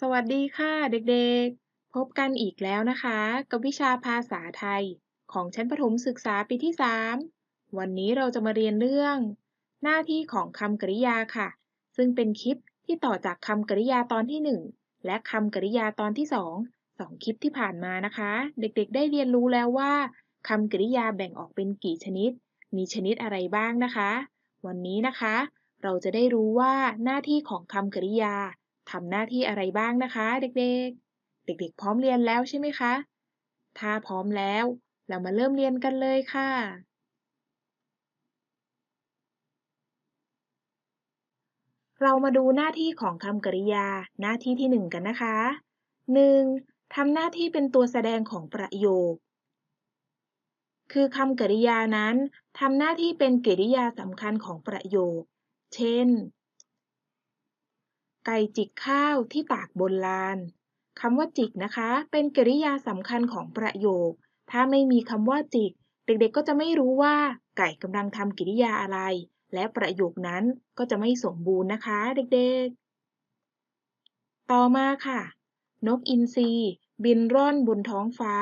สวัสดีค่ะเด็กๆ พบกันอีกแล้วนะคะ กับวิชาภาษาไทย ของชั้นประถมศึกษาปีที่ 3 วันนี้เราจะมาเรียนเรื่อง หน้าที่ของคำกริยาค่ะ ซึ่งเป็นคลิปที่ต่อจากคำกริยาตอนที่ 1 และคำกริยาตอนที่2สองคลิปที่ผ่านมานะคะ เด็กๆ ได้เรียนรู้แล้วว่าคำกริยาแบ่งออกเป็นกี่ชนิด มีชนิดอะไรบ้างนะคะ วันนี้นะคะ เราจะได้รู้ว่าหน้าที่ของคำกริยา ทำหน้าที่อะไรบ้างนะคะ เด็กๆ เด็กๆ พร้อมเรียนแล้วใช่ไหมคะ ถ้าพร้อมแล้ว เรามาเริ่มเรียนกันเลยค่ะ เรามาดูหน้าที่ของคำกริยาหน้าที่ที่หนึ่งกันนะคะ 1. ทำหน้าที่เป็นตัวแสดงของประโยค คือคำกริยานั้นทำหน้าที่เป็นกริยาสำคัญของประโยค เช่น ไก่จิกข้าวที่ตากบนลาน คำว่าจิกนะคะ เป็นกริยาสำคัญของประโยค ถ้าไม่มีคำว่าจิก เด็กๆ ก็จะไม่รู้ว่า ไก่กำลังทำกริยาอะไร และประโยคนั้นก็จะไม่สมบูรณ์นะคะ เด็กๆ ต่อมาค่ะ นกอินทรีบินร่อนบนท้องฟ้า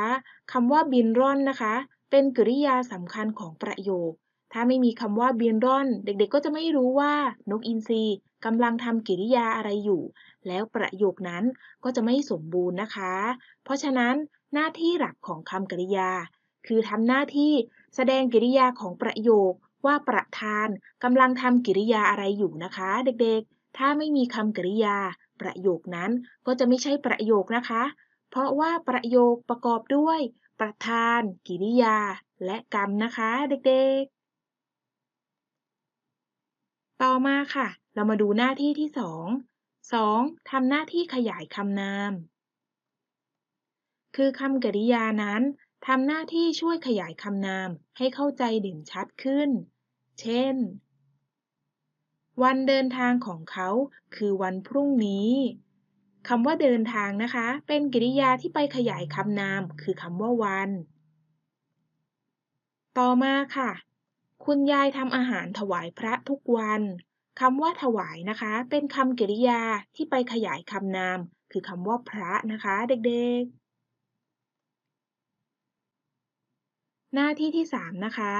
คำว่าบินร่อนนะคะ เป็นกริยาสำคัญของประโยค ถ้าไม่มีคำว่าบินร่อน เด็กๆ ก็จะไม่รู้ว่านกอินทรีกำลังทำกิริยาอะไรอยู่ แล้วประโยคนั้นก็จะไม่สมบูรณ์นะคะ เพราะฉะนั้นหน้าที่หลักของคำกริยา คือทำหน้าที่แสดงกิริยาของประโยคว่าประธานกำลังทำกิริยาอะไรอยู่นะคะ เด็กๆ ถ้าไม่มีคำกริยา ประโยคนั้นก็จะไม่ใช่ประโยคนะคะ เพราะว่าประโยคประกอบด้วย ประธาน กิริยา และกรรมนะคะ เด็กๆ ต่อมาค่ะ เรามาดูหน้าที่ที่ 2 2. ทำหน้าที่ขยายคำนาม คือคำกริยานั้นทำหน้าที่ช่วยขยายคำนามให้เข้าใจเด่นชัดขึ้น เช่น วันเดินทางของเขาคือวันพรุ่งนี้คำว่าเดินทางนะคะ เป็นกริยาที่ไปขยายคำนาม คือคำว่าวัน ต่อมาค่ะ คุณยายทำอาหารถวายพระทุกวันคำว่าถวายนะคะ เป็นคำกริยาที่ไปขยายคำนาม คือคำว่าพระนะคะเด็กๆ หน้าที่ที่ 3 นะคะ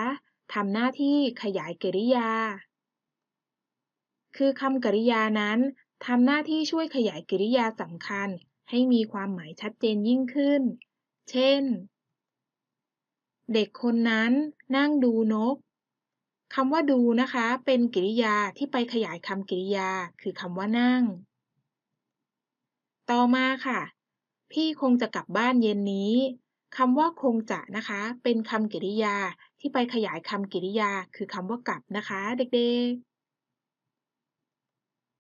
ทำหน้าที่ขยายกริยา คือคำกริยานั้นทำหน้าที่ช่วยขยายกริยาสำคัญ ให้มีความหมายชัดเจนยิ่งขึ้น เช่น เด็กคนนั้นนั่งดูนก คำว่าดูนะคะ เป็นกริยาที่ไปขยายคำกริยา คือคำว่านั่ง ต่อมาค่ะ พี่คงจะกลับบ้านเย็นนี้คำว่าคงจะนะคะ เป็นคำกริยาที่ไปขยายคำกริยา คือคำว่ากลับนะคะ เด็ก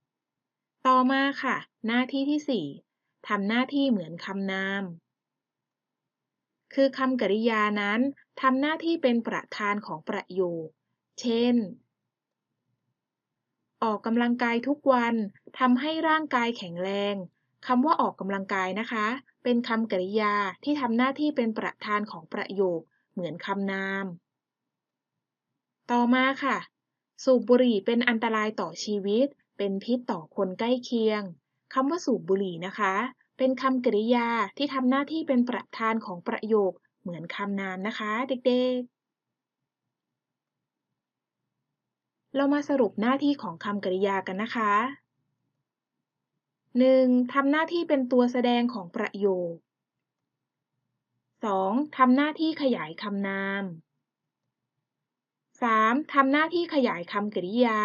ๆ ต่อมาค่ะ หน้าที่ที่ 4ทำหน้าที่เหมือนคำนาม คือคำกริยานั้นทำหน้าที่เป็นประธานของประโยค เช่น ออกกำลังกายทุกวันทำให้ร่างกายแข็งแรงคำว่าออกกำลังกายนะคะ เป็นคำกริยาที่ทำหน้าที่เป็นประธานของประโยค เหมือนคำนาม ต่อมาค่ะ สูบบุหรี่เป็นอันตรายต่อชีวิต เป็นพิษต่อคนใกล้เคียงคำว่าสูบบุหรี่นะคะ เป็นคำกริยาที่ทำหน้าที่เป็นประธานของประโยค เหมือนคำนามนะคะ เด็กๆ เรามาสรุปหน้าที่ของคำกริยากันนะคะ 1. ทำหน้าที่เป็นตัวแสดงของประโยค 2. ทำหน้าที่ขยายคำนาม 3. ทำหน้าที่ขยายคำกริยา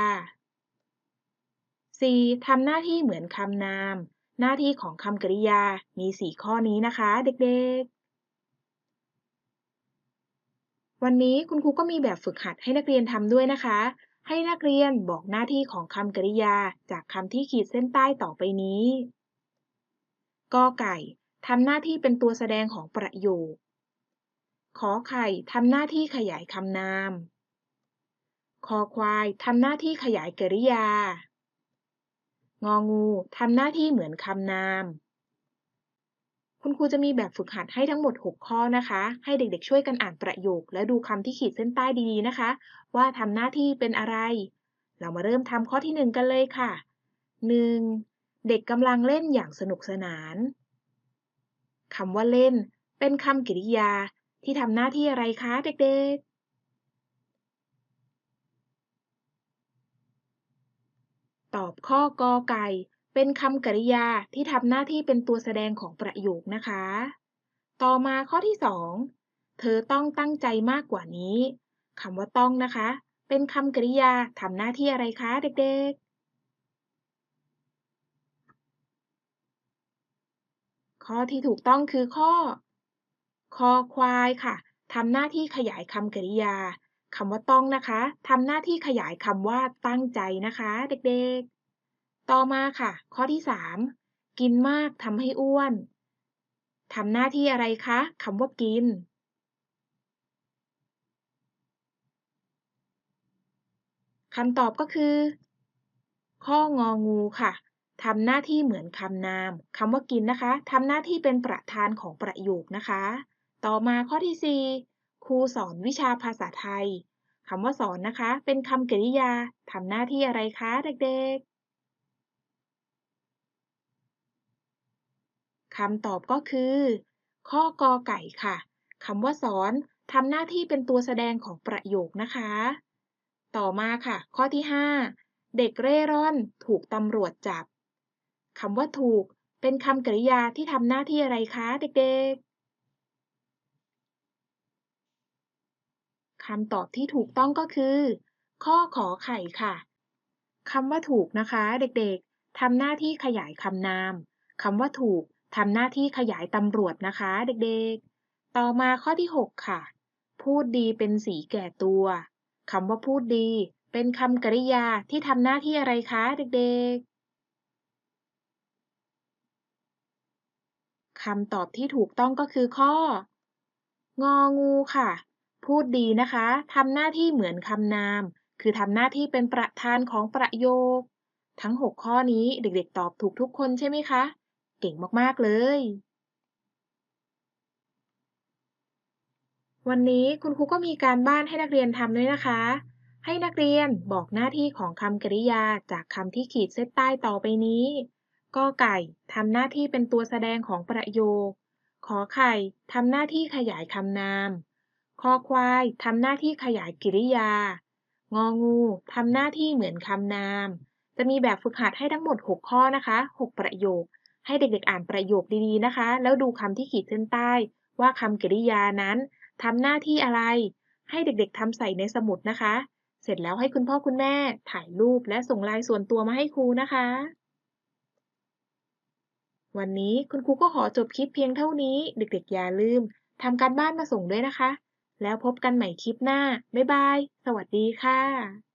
4. ทำหน้าที่เหมือนคำนาม หน้าที่ของคำกริยามี 4 ข้อนี้นะคะเด็กๆ วันนี้คุณครูก็มีแบบฝึกหัดให้นักเรียนทำด้วยนะคะ ให้นักเรียนบอกหน้าที่ของคำกริยาจากคำที่ขีดเส้นใต้ต่อไปนี้ กอไก่ทำหน้าที่เป็นตัวแสดงของประโยค ขอไข่ทำหน้าที่ขยายคำนาม คอควายทำหน้าที่ขยายกริยา งองูทำหน้าที่เหมือนคำนาม คุณครูจะมีแบบฝึกหัดให้ทั้งหมด 6 ข้อนะคะ ให้เด็กๆ ช่วยกันอ่านประโยค และดูคำที่ขีดเส้นใต้ดีๆนะคะ ว่าทำหน้าที่เป็นอะไร เรามาเริ่มทำข้อที่ 1 กันเลยค่ะ 1. เด็กกำลังเล่นอย่างสนุกสนานคำว่าเล่น เป็นคำกริยาที่ทำหน้าที่อะไรคะเด็กๆตอบข้อกอไก่ เป็นคำกริยาที่ทำหน้าที่เป็นตัวแสดงของประโยคนะคะ ต่อมาข้อที่สองเธอต้องตั้งใจมากกว่านี้คำว่าต้องนะคะ เป็นคำกริยาทำหน้าที่อะไรคะเด็กๆ ข้อที่ถูกต้องคือข้อ คอควายค่ะทำหน้าที่ขยายคำกริยาคำว่าต้องนะคะทำหน้าที่ขยายคำว่าตั้งใจนะคะ เด็กๆ ต่อมาค่ะ ข้อที่สามกินมากทำให้อ้วน ทำหน้าที่อะไรคะคำว่ากิน คำตอบก็คือ ข้ององูค่ะทำหน้าที่เหมือนคำนามคำว่ากินนะคะทำหน้าที่เป็นประธานของประโยคนะคะ ต่อมาข้อที่ 4 ครูสอนวิชาภาษาไทยคำว่าสอนนะคะ เป็นคำกริยาทำหน้าที่อะไรคะเด็กๆ คำตอบก็คือ ข้อกอไก่ค่ะคำว่าสอนทำหน้าที่เป็นตัวแสดงของประโยคนะคะ ต่อมาค่ะ ข้อที่ 5 เด็กเร่ร่อนถูกตำรวจจับคำว่าถูก เป็นคำกริยาที่ทำหน้าที่อะไรคะเด็กๆคำตอบที่ถูกต้องก็คือ ข้อขอไข่ค่ะคำว่าถูกนะคะ เด็กๆทำหน้าที่ขยายคำนามคำว่าถูก ทำหน้าที่ขยายตำรวจนะคะเด็กๆ ต่อมาข้อที่ 6 ค่ะ พูดดีเป็นสีแก่ตัวคำว่าพูดดี เป็นคำกริยาที่ทำหน้าที่อะไรคะเด็กๆคำตอบที่ถูกต้องก็คือข้อ งองูค่ะ พูดดีนะคะทำหน้าที่เหมือนคำนาม คือทำหน้าที่เป็นประธานของประโยค ทั้ง 6 ข้อนี้เด็กๆ ตอบถูกทุกคนใช่ไหมคะ เก่งมาก ๆ เลย วันนี้คุณครูก็มีการบ้านให้นักเรียนทำด้วยนะคะ ให้นักเรียนบอกหน้าที่ของคำกริยาจากคำที่ขีดเส้นใต้ต่อไปนี้กอไก่ทำหน้าที่เป็นตัวแสดงของประโยค ขอไข่ทำหน้าที่ขยายคำนาม คอควายทำหน้าที่ขยายกริยา งองูทำหน้าที่เหมือนคำนาม จะมีแบบฝึกหัดให้ทั้งหมด 6 ข้อนะคะ 6 ประโยค ให้เด็กๆอ่านประโยคดีๆนะคะ แล้วดูคำที่ขีดเส้นใต้ ว่าคำกริยานั้นทำหน้าที่อะไร ให้เด็กๆทำใส่ในสมุดนะคะ เสร็จแล้วให้คุณพ่อคุณแม่ถ่ายรูปและส่งลน์ส่วนตัวมาให้ครูนะคะ วันนี้คุณครูก็ขอจบคลิปเพียงเท่านี้ เด็กๆอย่าลืมทำการบ้านมาส่งด้วยนะคะ แล้วพบกันใหม่คลิปหน้า บ๊ายบาย สวัสดีค่ะ